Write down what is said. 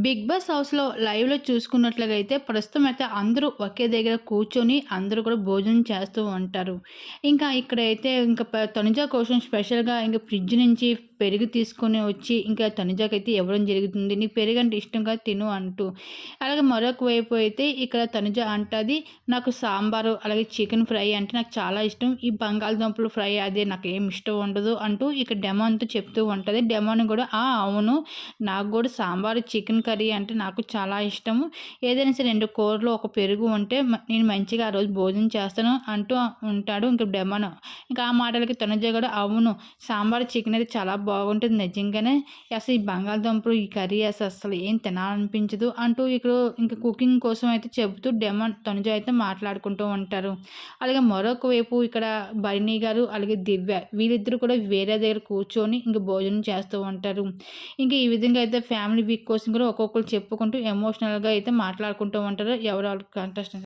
Big boss హౌస్‌లో లైవ్‌లో చూసుకున్నట్లయితే ప్రస్తుతం అయితే అందరూ ఒకే దగ్గర కూర్చొని అందరూ కూడా భోజనం చేస్తూ ఉంటారు. ఇంకా ఇక్కడైతే ఇంకా తనుజా కోసం స్పెషల్‌గా ఇంకా ఫ్రిడ్జ్ నుంచి పెరుగు తీసుకొని వచ్చి ఇంకా తనుజకైతే ఇవ్వడం జరుగుతుంది. "నీకు పెరుగు అంటే ఇష్టంగా తిను" అంటూ. అలాగే మరొక వైపు అయితే ఇక్కడ తనుజ అంటది, "నాకు సాంబారు అలాగే చికెన్ ఫ్రై అంటే నాకు చాలా ఇష్టం. ఈ బంగాళదుంపలు ఫ్రై అదే నాకు ఏం ఇష్టం ఉండదు" అంటూ ఇక డెమోన్‌తో చెప్తూ ఉంటుంది డెమోన్ కూడా "ఆ! అవును. నాకు కూడా సాంబారు, చికెన్ కర్రీ అంటే నాకు చాలా ఇష్టము. ఏదైనా సరే రెండు కూరలు, ఒక పెరుగు ఉంటే నేను మంచిగా ఆ రోజు భోజనం చేస్తాను" అంటూ ఉంటాడు ఇంకా డెమోన్. ఇంకా ఆ మాటలకి తనుజ కూడా "అవును. సాంబార్ చికెన్ అయితే చాలా బాగుంటుంది నిజంగానే. అసలు ఈ బంగాళదుంపలు, ఈ కర్రీ అసలు అస్సలు ఏం తినాలనిపించదు" అంటూ ఇక్కడ ఇంకా కుకింగ్ కోసం అయితే చెబుతూ డెమోన్, తనుజ అయితే మాట్లాడుకుంటూ ఉంటారు. అలాగే మరొక వైపు ఇక్కడ బర్నీ గారు, అలాగే దివ్య వీళ్ళిద్దరూ కూడా వేరే దగ్గర కూర్చొని ఇంకా భోజనం చేస్తూ ఉంటారు. ఇంకా ఈ విధంగా అయితే ఫ్యామిలీ వీక్ కోసం కూడా ఒక్కొక్కరు చెప్పుకుంటూ ఎమోషనల్‌గా అయితే మాట్లాడుకుంటూ ఉంటారు. ఎవరెవరు కంటెస్టెంట్